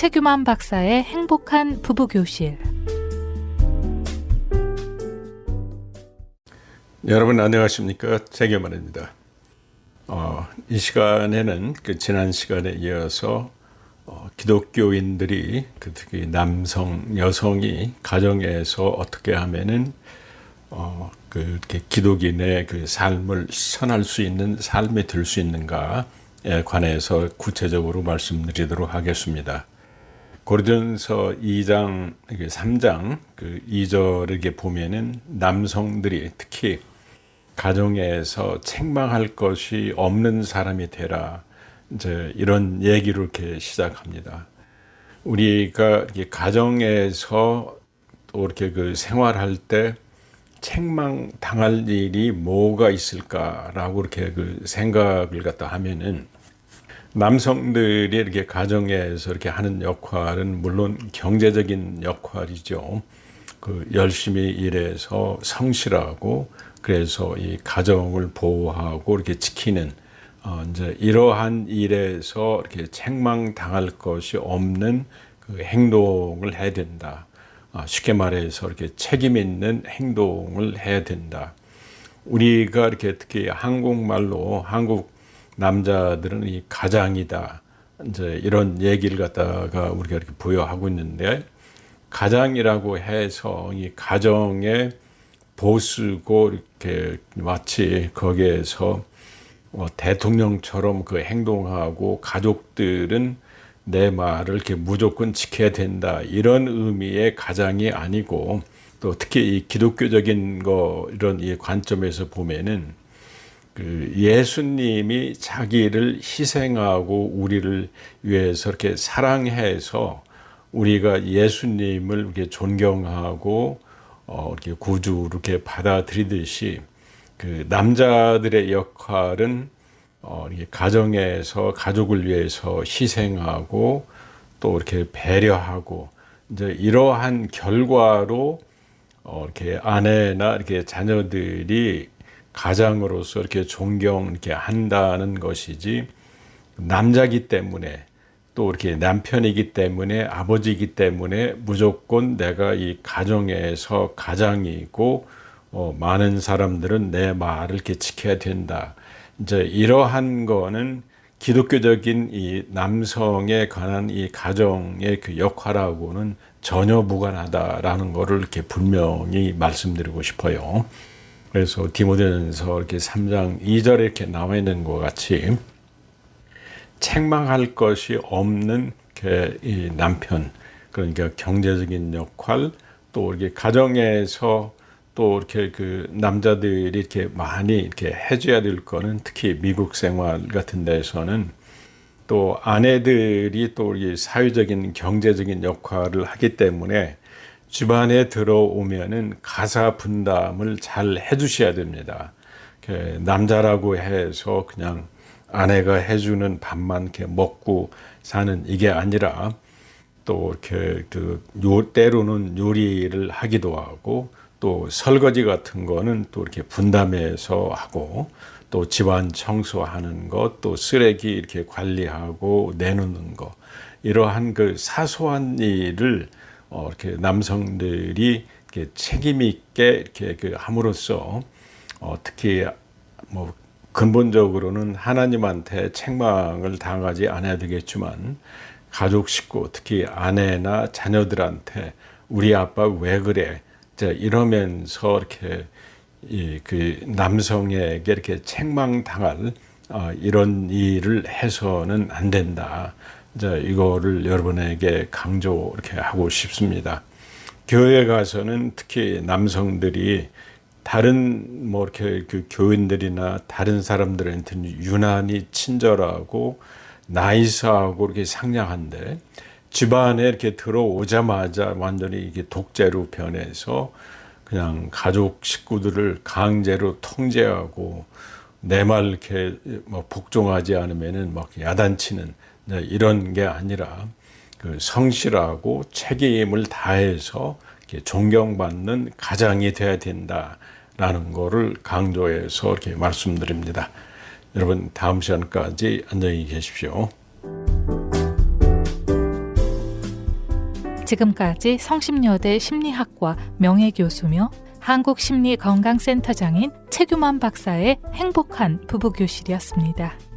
최규만 박사의 행복한 부부 교실. 여러분 안녕하십니까 최규만입니다. 어, 이 시간에는 그 지난 시간에 이어서 어, 기독교인들이 그 특히 남성 여성이 가정에서 어떻게 하면은 어, 그 기독인의 그 삶을 선할 수 있는 삶에 들수 있는가에 관해서 구체적으로 말씀드리도록 하겠습니다. 고린도전서 2장 3장 그 2절에 그 보면은 남성들이 특히 가정에서 책망할 것이 없는 사람이 되라. 이제 이런 얘기로 이렇게 시작합니다. 우리가 가정에서 또 이렇게 그 생활할 때 책망 당할 일이 뭐가 있을까라고 이렇게 그 생각을 갖다 하면은 남성들이 이렇게 가정에서 이렇게 하는 역할은 물론 경제적인 역할이죠. 그 열심히 일해서 성실하고 그래서 이 가정을 보호하고 이렇게 지키는 어 이제 이러한 일에서 이렇게 책망 당할 것이 없는 그 행동을 해야 된다. 아, 쉽게 말해서 이렇게 책임 있는 행동을 해야 된다. 우리가 이렇게 특히 한국말로 한국 남자들은 이 가장이다. 이제 이런 얘기를 갖다가 우리가 이렇게 부여하고 있는데 가장이라고 해서 이 가정의 보수고 이렇게 마치 거기에서 뭐 대통령처럼 그 행동하고 가족들은 내 말을 이렇게 무조건 지켜야 된다 이런 의미의 가장이 아니고 또 특히 이 기독교적인 거 이런 이 관점에서 보면은 그 예수님이 자기를 희생하고 우리를 위해서 이렇게 사랑해서 우리가 예수님을 이렇게 존경하고 어 이렇게 구주 이렇게 받아들이듯이 그 남자들의 역할은 어, 이렇게 가정에서 가족을 위해서 희생하고 또 이렇게 배려하고 이제 이러한 결과로 어, 이렇게 아내나 이렇게 자녀들이 가장으로서 이렇게 존경 이렇게 한다는 것이지 남자기 때문에 또 이렇게 남편이기 때문에 아버지이기 때문에 무조건 내가 이 가정에서 가장이고 어, 많은 사람들은 내 말을 이렇게 지켜야 된다. 이제 이러한 거는 기독교적인 이 남성에 관한 이 가정의 그 역할하고는 전혀 무관하다라는 것을 이렇게 분명히 말씀드리고 싶어요. 그래서 디모데전서 이렇게 3장 2절에 이렇게 나와 있는 것 같이 책망할 것이 없는 이 남편 그러니까 경제적인 역할 또 이렇게 가정에서 또 이렇게 그 남자들이 이렇게 많이 이렇게 해줘야 될 거는 특히 미국 생활 같은 데서는 또 아내들이 또 이 사회적인 경제적인 역할을 하기 때문에 집안에 들어오면은 가사 분담을 잘 해주셔야 됩니다. 남자라고 해서 그냥 아내가 해주는 밥만 이렇게 먹고 사는 이게 아니라 또 이렇게 그 요, 때로는 요리를 하기도 하고 또 설거지 같은 거는 또 이렇게 분담해서 하고 또 집안 청소하는 것, 또 쓰레기 이렇게 관리하고 내놓는 거 이러한 그 사소한 일을 어 이렇게 남성들이 이렇게 책임 있게 이렇게 그 함으로써 어 특히 뭐 근본적으로는 하나님한테 책망을 당하지 않아야 되겠지만 가족 식구 특히 아내나 자녀들한테 우리 아빠 왜 그래 이러면서 이렇게 그 남성에게 이렇게 책망 당할 어, 이런 일을 해서는 안 된다. 이제 이거를 여러분에게 강조 이렇게 하고 싶습니다. 교회 가서는 특히 남성들이 다른 뭐 이렇게 그 교인들이나 다른 사람들한테는 유난히 친절하고 나이스하고 이렇게 상냥한데 집안에 이렇게 들어오자마자 완전히 이게 독재로 변해서 그냥 가족 식구들을 강제로 통제하고 내 말 이렇게 뭐 복종하지 않으면은 막 야단치는 이런 게 아니라 그 성실하고 책임을 다해서 존경받는 가장이 돼야 된다라는 거를 강조해서 이렇게 말씀드립니다. 여러분 다음 시간까지 안녕히 계십시오. 지금까지 성심여대 심리학과 명예교수며 한국심리건강센터장인 최규만 박사의 행복한 부부교실이었습니다.